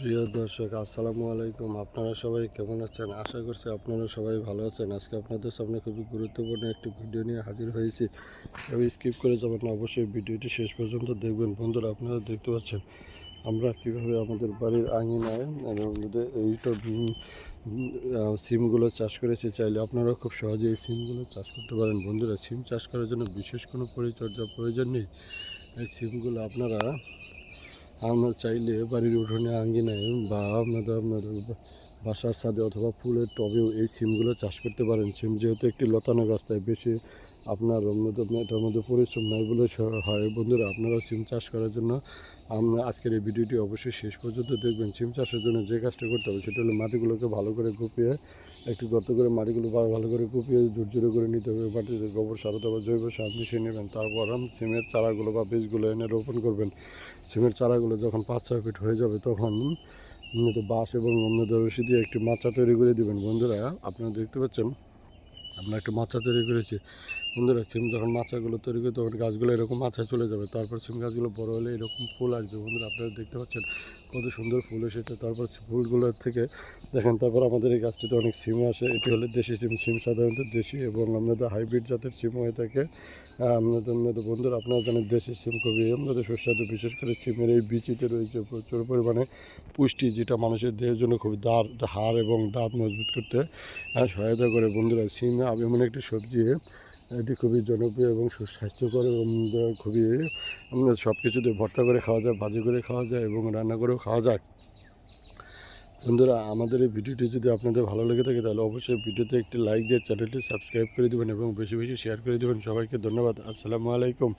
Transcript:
প্রিয় দর্শক, আসসালামু আলাইকুম। আপনারা সবাই কেমন আছেন? আশা করছি আপনারা সবাই ভালো আছেন। আজকে আপনাদের সামনে খুবই গুরুত্বপূর্ণ একটি ভিডিও নিয়ে হাজির হয়েছি। কেউ স্কিপ করে যাবেন না, অবশ্যই ভিডিওটি শেষ পর্যন্ত দেখবেন। বন্ধুরা, আপনারা দেখতে পাচ্ছেন, আমরা কীভাবে আমাদের বাড়ির আঙিনায় আমাদের এইটা সিমগুলো চাষ করেছি, চাইলে আপনারা খুব সহজে এই সিমগুলো চাষ করতে পারেন। বন্ধুরা, সিম চাষ করার জন্য বিশেষ কোনো পরিচর্যা প্রয়োজন নেই। এই সিমগুলো আপনারা আমরা চাইলে বাড়ির উঠোনে আঙ্গিনায় বা আপনাদের আপনাদের বাসার ছাদে অথবা ফুলের টবেও এই সিমগুলো চাষ করতে পারেন। সিম যেহেতু একটি লতানো গাছ তাই বেশি আপনার এটার মধ্যে পরিশ্রম নাই বলে হয়। বন্ধুরা আপনারা সিম চাষ করার জন্য আমরা আজকের এই ভিডিওটি অবশ্যই শেষ পর্যন্ত দেখবেন। সিম চাষের জন্য যে কাজটা করতে হবে সেটা হলো মাটিগুলোকে ভালো করে কুপিয়ে একটু গর্ত করে মাটিগুলো ভালো করে কুপিয়ে ঝুরঝুরে করে নিতে হবে। মাটিতে গোবর সার অথবা জৈব সার মিশিয়ে নেবেন। তারপর সিমের চারাগুলো বা বীজগুলো এনে রোপণ করবেন। সিমের চারাগুলো যখন পাঁচ, ছয় ফিট হয়ে যাবে তখন বাঁশ এবং অন্য রশি দিয়ে একটি মাচা তৈরি করে দিবেন। বন্ধুরা, আপনারা দেখতে পাচ্ছেন আমরা একটা মাচা তৈরি করেছি। বন্ধুরা, সিম যখন মাছাগুলো তৈরি করি, তখন গাছগুলো এরকম মাচায় চলে যাবে। তারপর সিম গাছগুলো বড়ো হলে এরকম ফুল আসবে। বন্ধুরা, আপনারা দেখতে পাচ্ছেন কত সুন্দর ফুল এসেছে। তারপর ফুলগুলোর থেকে দেখেন, তারপর আমাদের এই গাছটিতে অনেক সিম আসে। এটি হলো দেশি সিম সিম সাধারণত দেশি এবং আপনাদের হাইব্রিড জাতের সিম হয়ে থাকে। আপনাদের আপনাদের বন্ধুরা, আপনারা জানেন দেশি সিম খুবই আপনাদের সুস্বাদু, বিশেষ করে সিমের এই বিচিতে রয়েছে প্রচুর পরিমাণে পুষ্টি, যেটা মানুষের দেহের জন্য খুবই দাঁড় হাড় এবং দাঁত মজবুত করতে সহায়তা করে। বন্ধুরা, সিম এমন একটি সবজি, এটি খুবই জনপ্রিয় এবং সুস্বাস্থ্যকর এবং খুবই সব কিছুতে ভর্তা করে খাওয়া যায়, ভাজি করে খাওয়া যায় এবং রান্না করেও খাওয়া যায় বন্ধুরা, আমাদের এই ভিডিওটি যদি আপনাদের ভালো লেগে থাকে, তাহলে অবশ্যই ভিডিওতে একটি লাইক দিয়ে চ্যানেলটি সাবস্ক্রাইব করে দেবেন এবং বেশি বেশি শেয়ার করে দেবেন। সবাইকে ধন্যবাদ। আসসালামু আলাইকুম।